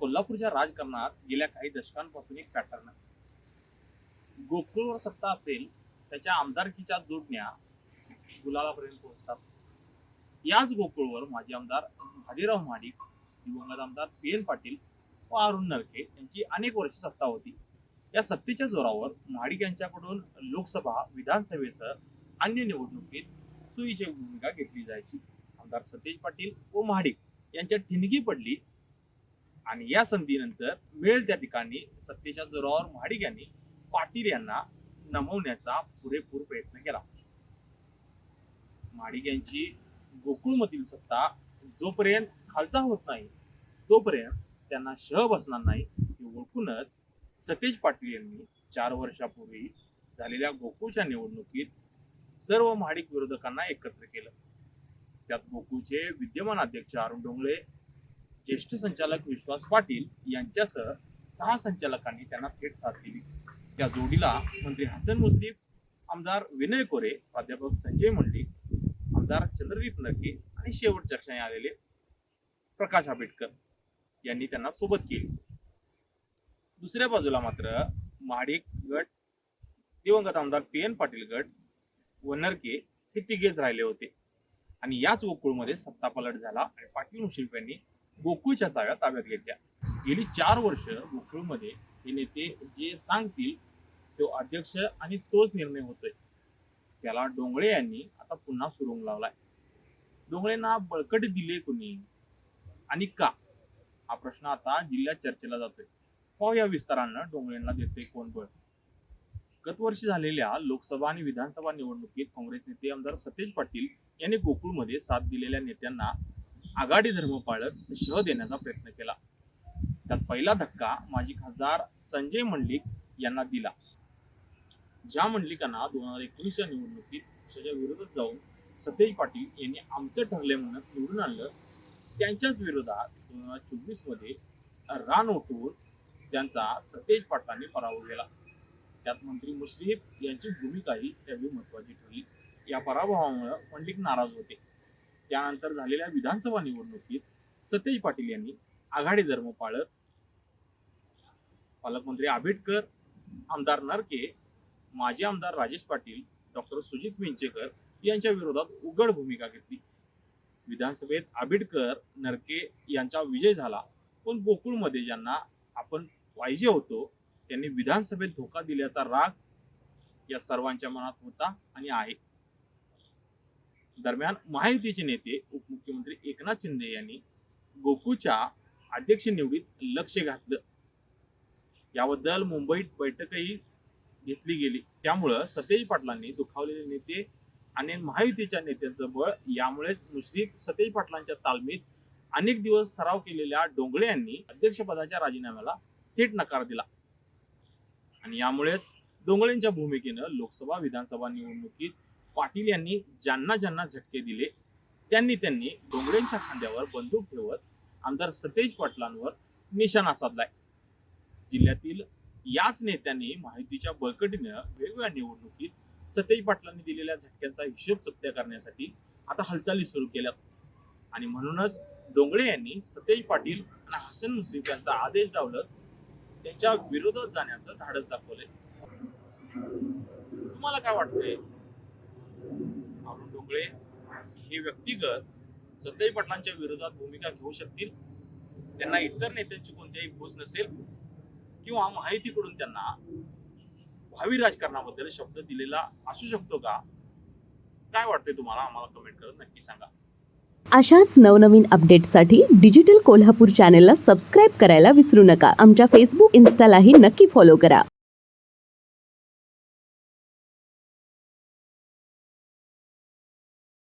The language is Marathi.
कोल्हापूरच्या राजकारणात गेल्या काही दशकांपासून एक पॅटर्न आहे. गोकुळवर सत्ता असेल त्याच्या आमदारकीच्या जोडण्या गुलालापर्यंत पोहोचतात. याच गोकुळवर माजी आमदार भाजीराव महाडिक दिवंगत आमदार पी एन पाटील व अरुण नरके यांची अनेक वर्ष सत्ता होती. या सत्तेच्या जोरावर महाडिक यांच्याकडून लोकसभा विधानसभेसह अन्य निवडणुकीत सुईची भूमिका घेतली जायची. आमदार सतेज पाटील व महाडिक यांच्यात ठिणगी पडली आणि या संधीनंतर मिळेल त्या ठिकाणी सत्तेच्या जोरावर महाडिक यांनी पाटील यांना नमवण्याचा पुरेपूर प्रयत्न केला. महाडिक यांची गोकुळमधील सत्ता जोपर्यंत खालचा होत नाही तोपर्यंत त्यांना शह बसणार नाही हे ओळखूनच सतेज पाटील यांनी चार वर्षापूर्वी झालेल्या गोकुळच्या निवडणुकीत सर्व महाडिक विरोधकांना एकत्र केलं. त्यात गोकुळचे विद्यमान अध्यक्ष अरुण डोंगळे ज्येष्ठ संचालक विश्वास पाटील यांच्यासह सहा संचालकांनी त्यांना थेट साथ दिली. त्या जोडीला मंत्री हसन मुश्रीफ आमदार विनय कोरे प्राध्यापक संजय मंडिक आमदार चंद्रदीप नरके आणि शेवटच्या क्षणी आलेले प्रकाश आंबेडकर यांनी त्यांना सोबत केली. दुसऱ्या बाजूला मात्र महाडिक गट दिवंगत आमदार पी एन पाटील गट व नरके हे तिघेच राहिले होते. आणि याच गोकुळमध्ये सत्ता पलट झाला आणि पाटील मुश्रीफ यांनी गोकुळच्या चाव्या ताब्यात घेतल्या. गेली चार वर्ष गोकुळमध्ये हे नेते जे सांगतील तो अध्यक्ष आणि तोच निर्णय होतोय. त्याला डोंगळे यांनी आता पुन्हा सुरुंग लावलाय. डोंगळेंना बळकट दिले कोणी? आणि का? हा प्रश्न आता जिल्ह्यात चर्चेला जातोय. पाहूया विस्तारानं डोंगळेंना देते कोण बळ. गतवर्षी झालेल्या लोकसभा आणि विधानसभा निवडणुकीत काँग्रेस नेते आमदार सतेज पाटील यांनी गोकुळमध्ये साथ दिलेल्या नेत्यांना आघाडी धर्म पाळत शह देण्याचा प्रयत्न केला. त्यात पहिला धक्का माजी खासदार संजय मंडलिक यांना दिला. ज्या मंडलिकांना दोन हजार एकोणीसच्या निवडणुकीत पक्षाच्या विरोधात जाऊन सतेज पाटील यांनी आमचं ठरले म्हणत निवडून आणलं त्यांच्याच विरोधात दोन हजार चोवीसमध्ये रान उठवून त्यांचा सतेज पाटलांनी पराभव केला. त्यात मंत्री मुश्रीफ यांची भूमिकाही त्यावेळी महत्वाची ठरली. या पराभवामुळे पंडित नाराज होते. त्यानंतर झालेल्या विधानसभा निवडणुकीत सतेज पाटील यांनी आघाडी धर्म पाळत पालकमंत्री आंबेडकर आमदार नरके माजी आमदार राजेश पाटील डॉक्टर सुजित विंचेकर यांच्या विरोधात उघड भूमिका घेतली. विधानसभेत आंबेडकर नरके यांचा विजय झाला पण गोकुळमध्ये ज्यांना आपण पाहिजे होतो त्यांनी विधानसभेत धोका दिल्याचा राग या सर्वांच्या मनात होता आणि आहे. दरम्यान महायुतीचे नेते उपमुख्यमंत्री एकनाथ शिंदे यांनी गोकुळच्या अध्यक्ष निवडीत लक्ष घातलं. याबद्दल मुंबईत बैठकही घेतली गेली. त्यामुळं सतेज पाटलांनी दुखावलेले नेते आणि महायुतीच्या नेत्यांचं बळ यामुळेच मुश्रीफ सतेज पाटलांच्या तालमीत अनेक दिवस सराव केलेल्या डोंगळे यांनी अध्यक्षपदाच्या राजीनाम्याला थेट नकार दिला. आणि यामुळेच डोंगळेंच्या भूमिकेनं लोकसभा विधानसभा निवडणुकीत पाटील यांनी ज्यांना ज्यांना झटके दिले त्यांनी त्यांनी डोंगरेंच्या खांद्यावर बंदूक ठेवत आमदार सतेज पाटलांवर निशाणा साधलाय. जिल्ह्यातील याच नेत्यांनी माहितीच्या बळकटीनं वेगवेगळ्या निवडणुकीत सतेज पाटलांनी दिलेल्या झटक्यांचा हिशोब चुकत्या करण्यासाठी आता हालचाली सुरू केल्या आणि म्हणूनच डोंगळे यांनी सतेज पाटील आणि हसन मुश्रीफ यांचा आदेश डावलत त्यांच्या विरोधात जाण्याचं धाडस दाखवलंय. तुम्हाला काय वाटतंय? अरुण हे व्यक्तिगत सतेज पाटलांच्या विरोधात भूमिका घेऊ शकतील? त्यांना इतर नेत्यांची कोणत्याही फूस नसेल किंवा माहितीकडून त्यांना भावी राजकारणाबद्दल शब्द दिलेला असू शकतो का? काय वाटतंय तुम्हाला? आम्हाला कमेंट करत नक्की सांगा. अशाच नवनवीन अपडेट्ससाठी डिजिटल कोल्हापूर चॅनेलला सबस्क्राईब करायला विसरू नका. आमच्या फेसबुक इन्स्टालाही नक्की फॉलो करा.